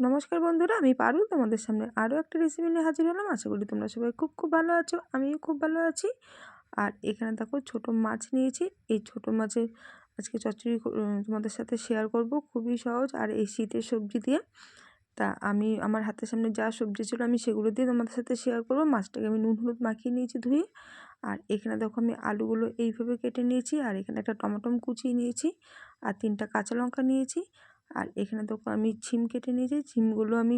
নমস্কার বন্ধুরা, আমি পারুল তোমাদের সামনে আরও একটা রেসিপি নিয়ে হাজির হলাম। আশা করি তোমরা সবাই খুব খুব ভালো আছো, আমিও খুব ভালো আছি। আর এখানে দেখো ছোট মাছ নিয়েছি। এই ছোট মাছের আজকে চচ্চড়ি তোমাদের সাথে শেয়ার করব খুবই সহজ। আর এই শীতের সবজি দিয়ে তা আমি, আমার হাতের সামনে যা সবজি ছিল আমি সেগুলো দিয়ে তোমাদের সাথে শেয়ার করব। মাছটাকে আমি নুন হলুদ মাখিয়ে নিয়েছি ধুয়ে। আর এখানে দেখো আমি আলুগুলো এইভাবে কেটে নিয়েছি। আর এখানে একটা টমাটম কুচিয়ে নিয়েছি। আর তিনটা কাঁচা লঙ্কা নিয়েছি। আর এখানে দেখো আমি ছিম কেটে নিয়েছি, ছিমগুলো আমি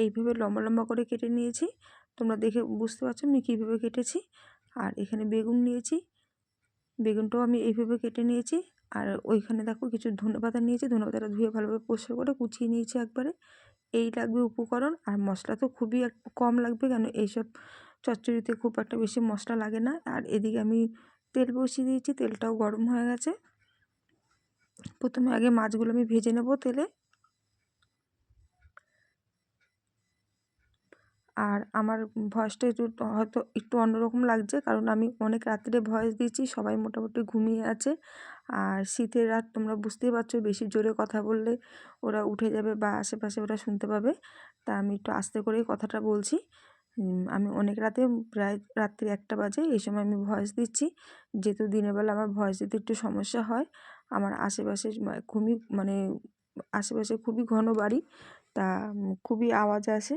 এইভাবে লম্বা লম্বা করে কেটে নিয়েছি। তোমরা দেখে বুঝতে পারছ আমি কীভাবে কেটেছি। আর এখানে বেগুন নিয়েছি, বেগুনটাও আমি এইভাবে কেটে নিয়েছি। আর ওইখানে দেখো কিছু ধনে পাতা নিয়েছি ধনে পাতাটা ধুয়ে ভালোভাবে পরিষ্কার করে কুচিয়ে নিয়েছি একবারে। এই লাগবে উপকরণ আর মশলা তো খুবই কম লাগবে কেন এইসব চচ্চড়িতে খুব একটা বেশি মশলা লাগে না। আর এদিকে আমি তেল বসিয়ে দিয়েছি, তেলটাও গরম হয়ে গেছে। প্রথমে আগে মাছগুলো আমি ভেজে নেব তেলে। আর আমার ভয়েসটা একটু, হয়তো একটু অন্যরকম লাগছে, কারণ আমি অনেক রাত্রে ভয়েস দিয়েছি, সবাই মোটামুটি ঘুমিয়ে আছে। আর শীতের রাত তোমরা বুঝতেই পারছ, বেশি জোরে কথা বললে ওরা উঠে যাবে বা আশেপাশে ওরা শুনতে পাবে। তা আমি একটু আস্তে করেই কথাটা বলছি। আমি অনেক রাতে, প্রায় রাত্রি একটা বাজে, এই সময় আমি ভয়েস দিচ্ছি। যেহেতু দিনের বেলা আমার ভয়েস দিতে একটু সমস্যা হয় আমার আশেপাশে খুবই মানে আশেপাশে খুবই ঘন বাড়ি, তা খুবই আওয়াজ আসে।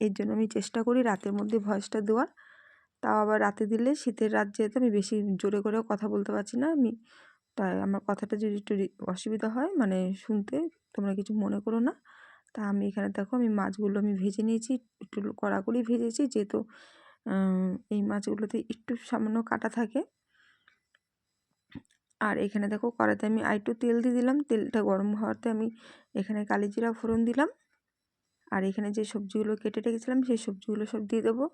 এর জন্য আমি চেষ্টা করি রাতের মধ্যে ভয়েসটা দেওয়ার। তাও আবার রাতে দিলে শীতের রাত যেহেতু আমি বেশি জোরে করেও কথা বলতে পারছি না আমি, তাই আমার কথাটা যদি একটু অসুবিধা হয় মানে শুনতে তোমরা কিছু মনে করো না। তা আমি এখানে দেখো আমি মাছগুলো আমি ভেজে নিয়েছি, একটু কড়াকড়ি ভেজেছি যেহেতু এই মাছগুলোতে একটু সামান্য কাটা থাকে। আর এখানে দেখো কড়াতে আমি আইটু তেল দিয়ে দিলাম। তেলটা গরম হওয়াতে আমি এখানে কালিজিরা ফোড়ন দিলাম। আর এখানে যে সবজিগুলো কেটে রেখেছিলাম, সেই সবজিগুলো সব দিয়ে দেবো।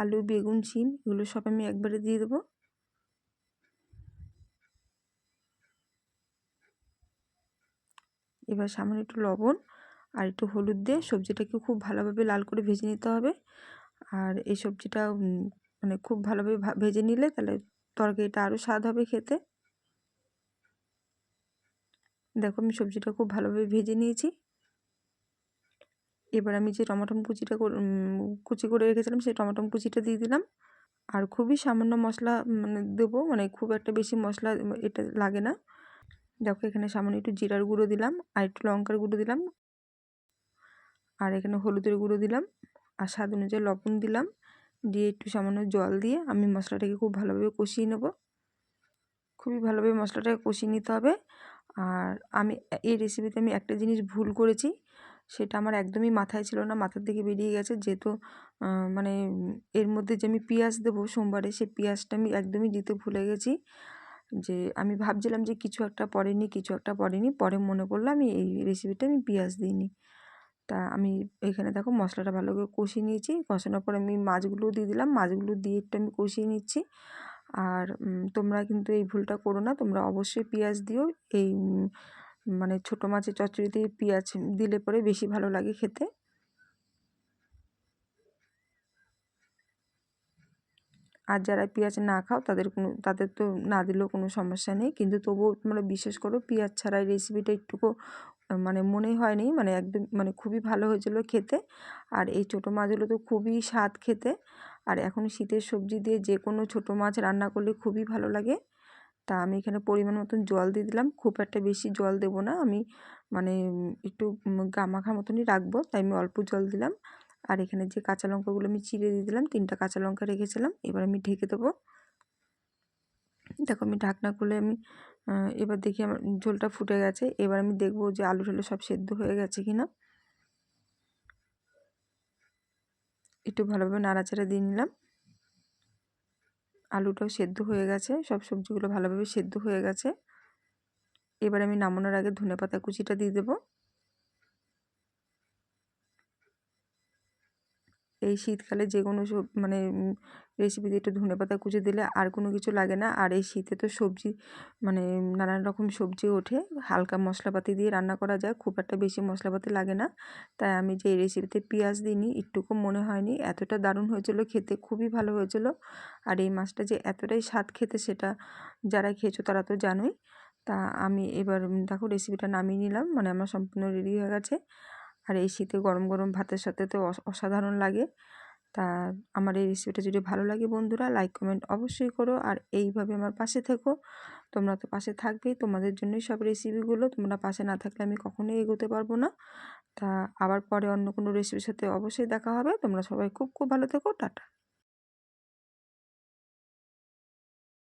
আলু, বেগুন, শিম, এগুলো সব আমি একবারে দিয়ে দেবো। এবার সামান্য একটু লবণ আর একটু হলুদ দিয়ে সবজিটাকে খুব ভালোভাবে লাল করে ভেজে নিতে হবে। আর এই সবজিটা মানে খুব ভালোভাবে ভেজে নিলে তাহলে তরকারিটা আরও স্বাদ হবে খেতে। দেখো আমি সবজিটা খুব ভালোভাবে ভেজে নিয়েছি। এবার আমি যে টমাটম কুচিটা কুচি করে রেখেছিলাম সেই টমাটম কুচিটা দিয়ে দিলাম। আর খুবই সামান্য মশলা মানে দেবো মানে খুব একটা বেশি মশলা এটা লাগে না। দেখো এখানে সামান্য একটু জিরার গুঁড়ো দিলাম আর একটু লঙ্কার গুঁড়ো দিলাম। আর এখানে হলুদের গুঁড়ো দিলাম আর স্বাদ অনুযায়ী লবণ দিলাম। দিয়ে একটু সামান্য জল দিয়ে আমি মশলাটাকে খুব ভালোভাবে কষিয়ে নেব। খুবই ভালোভাবে মশলাটাকে কষিয়ে নিতে হবে। আর আমি এই রেসিপিতে আমি একটা জিনিস ভুল করেছি, সেটা আমার একদমই মাথায় ছিল না, মাথার দিকে বেরিয়ে গেছে। যেহেতু মানে এর মধ্যে যে আমি পেঁয়াজ দেবো সোমবারে সেই পেঁয়াজটা আমি একদমই দিতে ভুলে গেছি। যে আমি ভাবছিলাম যে কিছু একটা পড়েনি কিছু একটা পড়েনি পরে মনে পড়ল আমি এই রেসিপিটা আমি পেঁয়াজ দিইনি। তা আমি এখানে দেখো মশলাটা ভালো করে কষিয়ে নিয়েছি, কষানোর পর আমি মাছগুলো দিয়ে দিলাম, মাছগুলো দিয়ে একটু আমি কষিয়ে নিচ্ছি। আর তোমরা কিন্তু এই ভুলটা করো না। তোমরা অবশ্যই পেঁয়াজ দিও। এই মানে ছোটো মাছের চচ্চড়িতে পেঁয়াজ দিলে পরে বেশি ভালো লাগে খেতে। আর যারা পেঁয়াজ না খাও, তাদের কোনো, তাদের তো না দিলেও কোনো সমস্যা নেই। কিন্তু তবুও তোমরা বিশেষ করো, পেঁয়াজ ছাড়া এই রেসিপিটা একটুকু মানে মনে হয়নি। মানে একদম মানে খুবই ভালো হয়েছিল খেতে। আর এই ছোটো মাছগুলো তো খুবই স্বাদ খেতে। আর এখন শীতের সবজি দিয়ে যে কোনো ছোটো মাছ রান্না করলে খুবই ভালো লাগে। তা আমি এখানে পরিমাণ মতন জল দিয়ে দিলাম। খুব একটা বেশি জল দেবো না। আমি মানে একটু গামাখা মতনই রাখব, তাই আমি অল্প জল দিলাম। আর এখানে যে কাঁচা লঙ্কাগুলো আমি চিড়ে দিয়ে দিলাম, তিনটা কাঁচা লঙ্কা রেখেছিলাম। এবার আমি ঢেকে দেবো। দেখো আমি ঢাকনা খুলে আমি এবার দেখি আমার ঝোলটা ফুটে গেছে। এবার আমি দেখব যে আলু টালু সব সেদ্ধ হয়ে গেছে কি না একটু ভালোভাবে নাড়াচাড়া দিয়ে নিলাম। আলুটাও সেদ্ধ হয়ে গেছে, সব সবজিগুলো ভালোভাবে সেদ্ধ হয়ে গেছে। এবার আমি নামানোর আগে ধনে পাতা কুচিটা দিয়ে দেবো। এই শীতকালে যে কোনো সব মানে রেসিপিতে একটু ধনে পাতা কুচি দিলে আর কোনো কিছু লাগে না। আর এই শীতে তো সবজি মানে নানান রকম সবজি ওঠে। হালকা মশলাপাতি দিয়ে রান্না করা যায়। খুব একটা বেশি মশলাপাতি লাগে না। তাই আমি যে এই রেসিপিতে পেঁয়াজ দিইনি, একটুকু মনে হয়নি। এতটা দারুণ হয়েছিল, খেতে খুবই ভালো হয়েছিল। আর এই মাছটা যে এতটাই স্বাদ খেতে সেটা যারা খেয়েছো তারা তো জানোই। তা আমি এবার দেখো রেসিপিটা নামিয়ে নিলাম। মানে আমার সম্পূর্ণ রেডি হয়ে গেছে। আর এই শীতে গরম গরম ভাতের সাথে তো অসাধারণ লাগে। তা আমার এই রেসিপিটা যদি ভালো লাগে বন্ধুরা লাইক কমেন্ট অবশ্যই করো। আর এইভাবে আমার পাশে থেকো। তোমরা তো পাশে থাকবেই, তোমাদের জন্যই সব রেসিপিগুলো তোমরা পাশে না থাকলে আমি কখনোই এগোতে পারব না। তা আবার পরে অন্য কোনো রেসিপির সাথে অবশ্যই দেখা হবে। তোমরা সবাই খুব খুব ভালো থেকো। টাটা।